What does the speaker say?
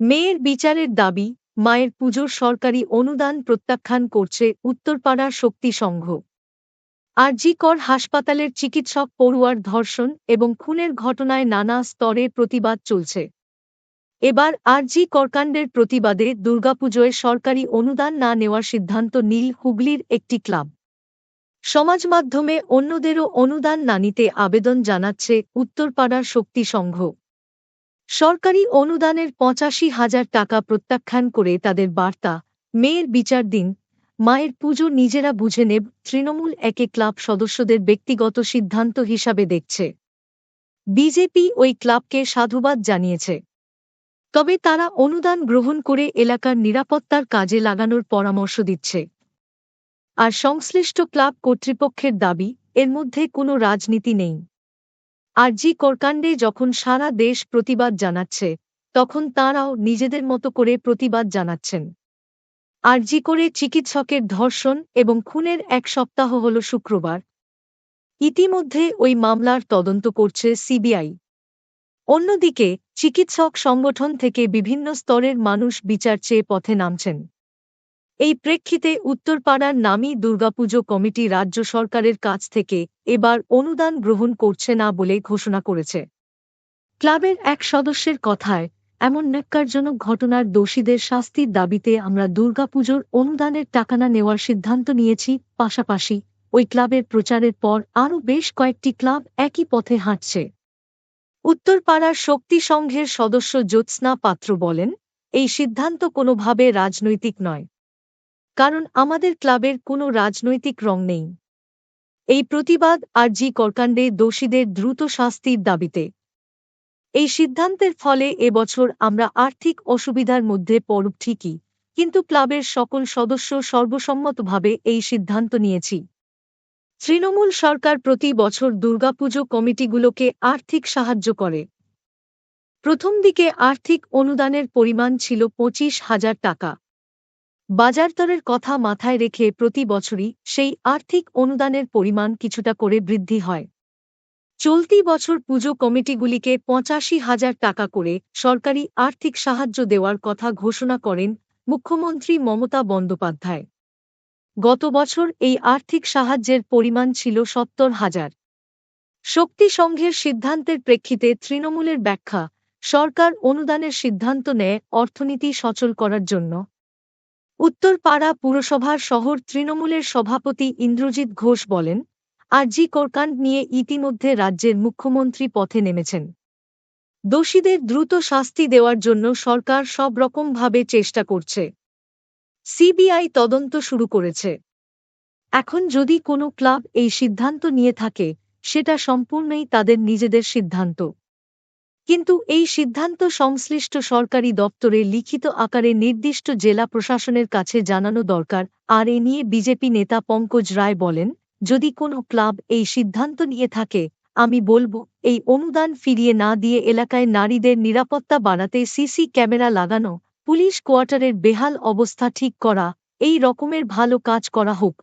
মেয়ের বিচারের দাবি, মায়ের পুজোর সরকারি অনুদান প্রত্যাখ্যান করছে উত্তরপাড়ার শক্তি সংঘ। আরজিকর হাসপাতালের চিকিৎসক পড়ুয়ার ধর্ষণ এবং খুনের ঘটনায় নানা স্তরে প্রতিবাদ চলছে। এবার আরজি করকাণ্ডের প্রতিবাদে দুর্গাপুজোয় সরকারি অনুদান না নেওয়ার সিদ্ধান্ত নীল হুগলির একটি ক্লাব। সমাজ মাধ্যমে অন্যদেরও অনুদান না নিতে আবেদন জানাচ্ছে উত্তরপাড়ার শক্তি সংঘ। সরকারি অনুদানের পঁচাশি হাজার টাকা প্রত্যাখ্যান করে তাদের বার্তা, মেয়ের বিচার দিন, মায়ের পুজো নিজেরা বুঝে নেব, তৃণমূল একে ক্লাব সদস্যদের ব্যক্তিগত সিদ্ধান্ত হিসাবে দেখছে। বিজেপি ওই ক্লাবকে সাধুবাদ জানিয়েছে। তবে তারা অনুদান গ্রহণ করে এলাকার নিরাপত্তার কাজে লাগানোর পরামর্শ দিচ্ছে। আর সংশ্লিষ্ট ক্লাব কর্তৃপক্ষের দাবি, এর মধ্যে কোনো রাজনীতি নেই। আরজি করকাণ্ডে যখন সারা দেশ প্রতিবাদ জানাচ্ছে, তখন তাঁরাও নিজেদের মতো করে প্রতিবাদ জানাচ্ছেন। আরজি করে চিকিৎসকের ধর্ষণ এবং খুনের এক সপ্তাহ হল শুক্রবার। ইতিমধ্যে ওই মামলার তদন্ত করছে সিবিআই। অন্যদিকে, চিকিৎসক সংগঠন থেকে বিভিন্ন স্তরের মানুষ বিচার চেয়ে পথে নামছেন। এই প্রেক্ষিতে উত্তরপাড়ার নামী দুর্গাপুজো কমিটি রাজ্য সরকারের কাছ থেকে এবার অনুদান গ্রহণ করছে না বলে ঘোষণা করেছে। ক্লাবের এক সদস্যের কথায়, এমন ন্যাক্কারজনক ঘটনার দোষীদের শাস্তির দাবিতে আমরা দুর্গাপুজোর অনুদানের টাকা না নেওয়ার সিদ্ধান্ত নিয়েছি। পাশাপাশি ওই ক্লাবের প্রচারের পর আরও বেশ কয়েকটি ক্লাব একই পথে হাঁটছে। উত্তরপাড়ার শক্তি সংঘের সদস্য জ্যোৎস্না পাত্র বলেন, এই সিদ্ধান্ত কোনোভাবে রাজনৈতিক নয়। কারণ আমাদের ক্লাবের কোনো রাজনৈতিক রং নেই। এই প্রতিবাদ আর জি করকাণ্ডে দোষীদের দ্রুত শাস্তির দাবিতে। এই সিদ্ধান্তের ফলে এবছর আমরা আর্থিক অসুবিধার মধ্যে পড়ব ঠিকই, কিন্তু ক্লাবের সকল সদস্য সর্বসম্মতভাবে এই সিদ্ধান্ত নিয়েছি। তৃণমূল সরকার প্রতি বছর দুর্গাপুজো কমিটিগুলোকে আর্থিক সাহায্য করে। প্রথম দিকে আর্থিক অনুদানের পরিমাণ ছিল পঁচিশ হাজার টাকা। বাজারদরের কথা মাথায় রেখে প্রতি বছরই সেই আর্থিক অনুদানের পরিমাণ কিছুটা করে বৃদ্ধি হয়। চলতি বছর পুজো কমিটিগুলিকে পঁচাশি হাজার টাকা করে সরকারি আর্থিক সাহায্য দেওয়ার কথা ঘোষণা করেন মুখ্যমন্ত্রী মমতা বন্দ্যোপাধ্যায়। গত বছর এই আর্থিক সাহায্যের পরিমাণ ছিল সত্তর হাজার। শক্তি সংঘের সিদ্ধান্তের প্রেক্ষিতে তৃণমূলের ব্যাখ্যা, সরকার অনুদানের সিদ্ধান্ত নেয় অর্থনীতি সচল করার জন্য। উত্তরপাড়া পুরসভার শহর তৃণমূলের সভাপতি ইন্দ্রজিৎ ঘোষ বলেন, আরজি কোরকাণ্ড নিয়ে ইতিমধ্যে রাজ্যের মুখ্যমন্ত্রী পথে নেমেছেন। দোষীদের দ্রুত শাস্তি দেওয়ার জন্য সরকার সব রকমভাবে চেষ্টা করছে। সিবিআই তদন্ত শুরু করেছে। এখন যদি কোনো ক্লাব এই সিদ্ধান্ত নিয়ে থাকে, সেটা সম্পূর্ণই তাদের নিজেদের সিদ্ধান্ত। কিন্তু এই সিদ্ধান্ত সংশ্লিষ্ট সরকারি দপ্তরে লিখিত আকারে নির্দিষ্ট জেলা প্রশাসনের কাছে জানানো দরকার। আর এ নিয়ে বিজেপি নেতা পঙ্কজ রায় বলেন, যদি কোনো ক্লাব এই সিদ্ধান্ত নিয়ে থাকে, আমি বলব, এই অনুদান ফিরিয়ে না দিয়ে এলাকায় নারীদের নিরাপত্তা বাড়াতে সিসি ক্যামেরা লাগানো, পুলিশ কোয়ার্টারের বেহাল অবস্থা ঠিক করা, এই রকমের ভালো কাজ করা হোক।